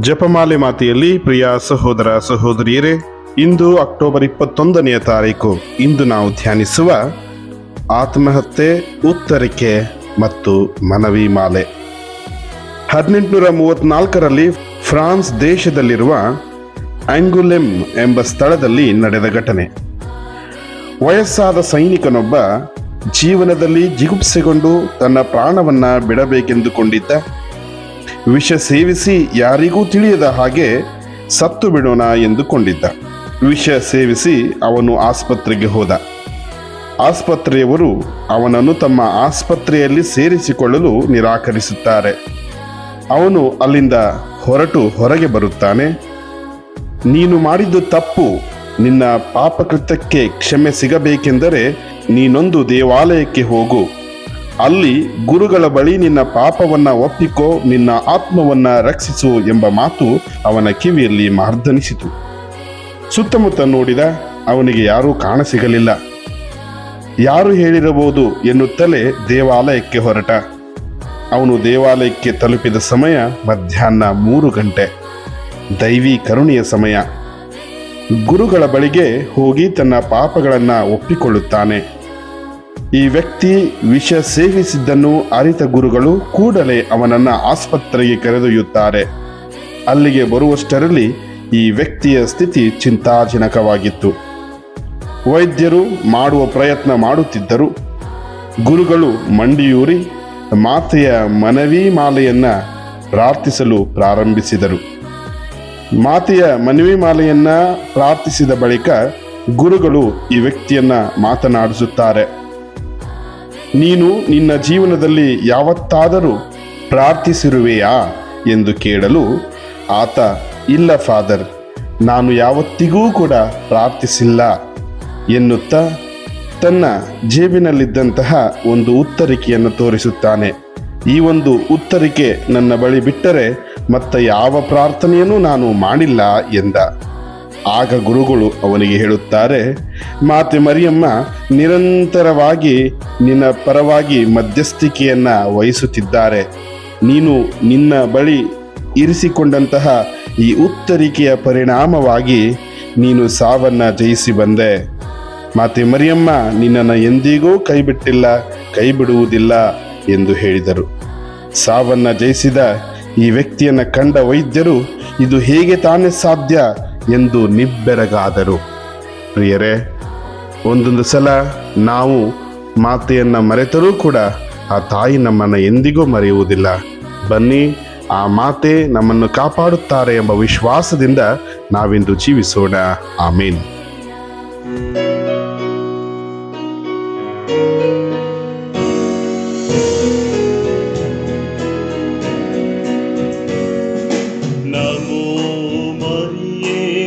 ಜಪಮಾಲೆ ಮಾತೆಯಲ್ಲಿ, ಪ್ರಿಯ ಸಹೋದರ ಸಹೋದರಿಯರೇ, ಇಂದು ಅಕ್ಟೋಬರ್ ಇಪ್ಪತ್ತೊಂದನೆಯ ತಾರೀಕು. ಇಂದು ನಾವು ಧ್ಯಾನಿಸುವ ಆತ್ಮಹತ್ಯೆ, ಉತ್ತರಿಕೆ ಮತ್ತು ಮನವಿ ಮಾಲೆ. ಹದಿನೆಂಟುನೂರ ಮೂವತ್ನಾಲ್ಕರಲ್ಲಿ ಫ್ರಾನ್ಸ್ ದೇಶದಲ್ಲಿರುವ ಆಂಗುಲೆಮ್ ಎಂಬ ಸ್ಥಳದಲ್ಲಿ ನಡೆದ ಘಟನೆ. ವಯಸ್ಸಾದ ಸೈನಿಕನೊಬ್ಬ ಜೀವನದಲ್ಲಿ ಜಿಗುಪ್ಸೆಗೊಂಡು ತನ್ನ ಪ್ರಾಣವನ್ನ ಬಿಡಬೇಕೆಂದುಕೊಂಡಿದ್ದ ವಿಷ ಸೇವಿಸಿ ಯಾರಿಗೂ ತಿಳಿಯದ ಹಾಗೆ ಸತ್ತು ಬಿಡೋಣ ಎಂದುಕೊಂಡಿದ್ದ. ವಿಷ ಸೇವಿಸಿ ಅವನು ಆಸ್ಪತ್ರೆಗೆ ಹೋದ. ಆಸ್ಪತ್ರೆಯವರು ಅವನನ್ನು ತಮ್ಮ ಆಸ್ಪತ್ರೆಯಲ್ಲಿ ಸೇರಿಸಿಕೊಳ್ಳಲು ನಿರಾಕರಿಸುತ್ತಾರೆ. ಅವನು ಅಲ್ಲಿಂದ ಹೊರಟು ಹೊರಗೆ ಬರುತ್ತಾನೆ. ನೀನು ಮಾಡಿದ್ದು ತಪ್ಪು. ನಿನ್ನ ಪಾಪಕೃತ್ಯಕ್ಕೆ ಕ್ಷಮೆ ಸಿಗಬೇಕೆಂದರೆ ನೀನೊಂದು ದೇವಾಲಯಕ್ಕೆ ಹೋಗು. ಅಲ್ಲಿ ಗುರುಗಳ ಬಳಿ ನಿನ್ನ ಪಾಪವನ್ನ ಒಪ್ಪಿಕೋ, ನಿನ್ನ ಆತ್ಮವನ್ನ ರಕ್ಷಿಸು ಎಂಬ ಮಾತು ಅವನ ಕಿವಿಯಲ್ಲಿ ಮಾರ್ದನಿಸಿತು. ಸುತ್ತಮುತ್ತ ನೋಡಿದ ಅವನಿಗೆ ಯಾರೂ ಕಾಣಸಿಗಲಿಲ್ಲ. ಯಾರು ಹೇಳಿರಬಹುದು ಎನ್ನುತ್ತಲೇ ದೇವಾಲಯಕ್ಕೆ ಹೊರಟ. ಅವನು ದೇವಾಲಯಕ್ಕೆ ತಲುಪಿದ ಸಮಯ ಮಧ್ಯಾಹ್ನ ಮೂರು ಗಂಟೆ. ದೈವಿ ಕರುಣೆಯ ಸಮಯ. ಗುರುಗಳ ಬಳಿಗೆ ಹೋಗಿ ತನ್ನ ಪಾಪಗಳನ್ನು ಒಪ್ಪಿಕೊಳ್ಳುತ್ತಾನೆ. ಈ ವ್ಯಕ್ತಿ ವಿಷ ಸೇವಿಸಿದ್ದನ್ನು ಅರಿತ ಗುರುಗಳು ಕೂಡಲೇ ಅವನನ್ನ ಆಸ್ಪತ್ರೆಗೆ ಕರೆದೊಯ್ಯುತ್ತಾರೆ. ಅಲ್ಲಿಗೆ ಬರುವಷ್ಟರಲ್ಲಿ ಈ ವ್ಯಕ್ತಿಯ ಸ್ಥಿತಿ ಚಿಂತಾಜನಕವಾಗಿತ್ತು. ವೈದ್ಯರು ಮಾಡುವ ಪ್ರಯತ್ನ ಮಾಡುತ್ತಿದ್ದರು. ಗುರುಗಳು ಮಂಡಿಯೂರಿ ಮಾತೆಯ ಮನವಿ ಮಾಲೆಯನ್ನ ಪ್ರಾರ್ಥಿಸಲು ಪ್ರಾರಂಭಿಸಿದರು. ಮಾತೆಯ ಮನವಿ ಮಾಲೆಯನ್ನ ಪ್ರಾರ್ಥಿಸಿದ ಬಳಿಕ ಗುರುಗಳು ಈ ವ್ಯಕ್ತಿಯನ್ನ ಮಾತನಾಡಿಸುತ್ತಾರೆ. ನೀನು ನಿನ್ನ ಜೀವನದಲ್ಲಿ ಯಾವತ್ತಾದರೂ ಪ್ರಾರ್ಥಿಸಿರುವೆಯಾ ಎಂದು ಕೇಳಲು ಆತ, ಇಲ್ಲ, ಫಾದರ್, ನಾನು ಯಾವತ್ತಿಗೂ ಕೂಡ ಪ್ರಾರ್ಥಿಸಿಲ್ಲ ಎನ್ನುತ್ತಾ ತನ್ನ ಜೇಬಿನಲ್ಲಿದ್ದಂತಹ ಒಂದು ಉತ್ತರಿಕೆಯನ್ನು ತೋರಿಸುತ್ತಾನೆ. ಈ ಒಂದು ಉತ್ತರಿಕೆ ನನ್ನ ಬಳಿ ಬಿಟ್ಟರೆ ಮತ್ತೆ ಯಾವ ಪ್ರಾರ್ಥನೆಯನ್ನು ನಾನು ಮಾಡಿಲ್ಲ ಎಂದ. ಆಗ ಗುರುಗಳು ಅವನಿಗೆ ಹೇಳುತ್ತಾರೆ, ಮಾತೆ ಮರಿಯಮ್ಮ, ನಿರಂತರವಾಗಿ ನಿನ್ನ ಪರವಾಗಿ ಮಧ್ಯಸ್ಥಿಕೆಯನ್ನ ವಹಿಸುತ್ತಿದ್ದಾರೆ. ನೀನು ನಿನ್ನ ಬಳಿ ಇರಿಸಿಕೊಂಡಂತಹ ಈ ಉತ್ತರಿಕೆಯ ಪರಿಣಾಮವಾಗಿ ನೀನು ಸಾವನ್ನ ಜಯಿಸಿ ಬಂದೆ. ಮಾತೆ ಮರಿಯಮ್ಮ, ನಿನ್ನನ್ನು ಎಂದಿಗೂ ಕೈಬಿಟ್ಟಿಲ್ಲ ಕೈ ಬಿಡುವುದಿಲ್ಲ ಎಂದು ಹೇಳಿದರು. ಸಾವನ್ನ ಜಯಿಸಿದ ಈ ವ್ಯಕ್ತಿಯನ್ನು ಕಂಡ ವೈದ್ಯರು, ಇದು ಹೇಗೆ ತಾನೇ ಸಾಧ್ಯ? ಎಂದು ನಿಬ್ಬೆರಗಾದರು. ಪ್ರಿಯರೇ, ಒಂದೊಂದು ಸಲ ನಾವು ಮಾತೆಯನ್ನು ಮರೆತರೂ ಕೂಡ ಆ ತಾಯಿ ನಮ್ಮನ್ನು ಎಂದಿಗೂ ಮರೆಯುವುದಿಲ್ಲ. ಬನ್ನಿ, ಆ ಮಾತೆ ನಮ್ಮನ್ನು ಕಾಪಾಡುತ್ತಾರೆ ಎಂಬ ವಿಶ್ವಾಸದಿಂದ ನಾವಿಂದು ಜೀವಿಸೋಣ. ಆಮೇನ್.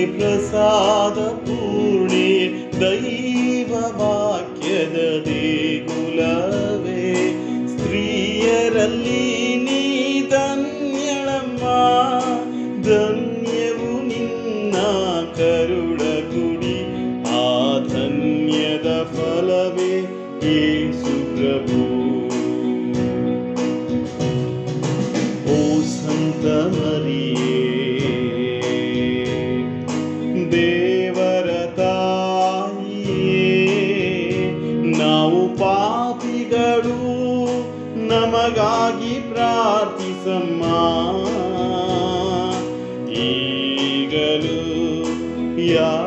ಪ್ರಸಾದ ಪೂರ್ಣೆ ದೈವ ವಾಕ್ಯದ ದೇಗುಲವೇ. ಸ್ತ್ರೀಯರಲ್ಲಿ ನೀ ಧನ್ಯಳಮ್ಮ, ಧನ್ಯವು ನಿನ್ನ ಕರುಳ ಗುಡಿ ಆ ಧನ್ಯದ ಫಲವೇ ಯೇಸು ಪ್ರಭು. ಓ ಸಂತ ಮರಿಯೇ ప్రార్థిసమ్మా. ఈగలు యా